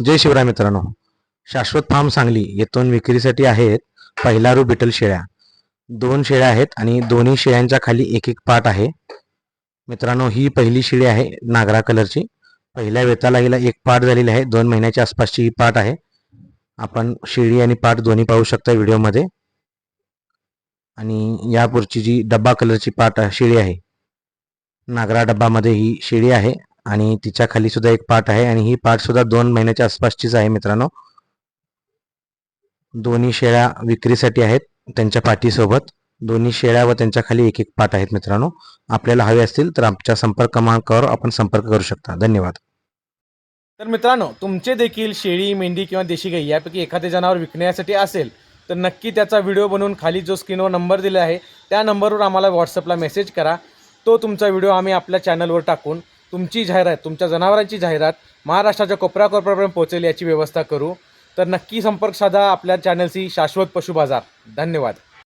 जय शिवराय मित्रांनो. शाश्वत फार्म सांगली येथून विक्रीसाठी आहेत पहिलारू बिटल शेळ्या. दोन शेळ्या आहेत आणि दोन्ही शेळ्यांच्या खाली एक एक पाट आहे. मित्रांनो ही पहिली शेळी आहे नागरा कलरची. पहिल्या वेताला हिला एक पाट झालेली आहे. दोन महिन्याच्या आसपासची ही पाट आहे. आपण शेळी आणि पाट दोन्ही पाहू शकता व्हिडिओमध्ये. आणि यापुढची जी डब्बा कलरची पाट शेळी आहे नागरा डब्बामध्ये ही शेळी आहे. आणि तिच्या खाली सुद्धा एक पार्ट आहे आणि ही पाट सुद्धा दोन महिन्याच्या आसपासचीच आहे मित्रांनो. दोन्ही शेळ्या विक्रीसाठी आहेत त्यांच्या पाठीसोबत. दोन्ही शेळ्या व त्यांच्या खाली एक एक पाठ आहेत मित्रांनो. आपल्याला हवे असतील तर आमच्या संपर्क क्रमांकावर आपण संपर्क करू शकता. धन्यवाद. तर मित्रांनो तुमचे देखील शेळी मेंढी किंवा देशी गाई यापैकी एखादे जनावर विकण्यासाठी असेल तर नक्की त्याचा व्हिडिओ बनवून खाली जो स्क्रीनवर नंबर दिला आहे त्या नंबरवर आम्हाला व्हॉट्सअपला मेसेज करा. तो तुमचा व्हिडिओ आम्ही आपल्या चॅनलवर टाकून तुमची जाहिरात तुमच्या जनावरांची जाहिरात महाराष्ट्राच्या कोपऱ्या कोपऱ्यापर्यंत पोहोचेल याची व्यवस्था करू. तर नक्की संपर्क साधा आपल्या चॅनलशी शाश्वत पशु बाजार धन्यवाद.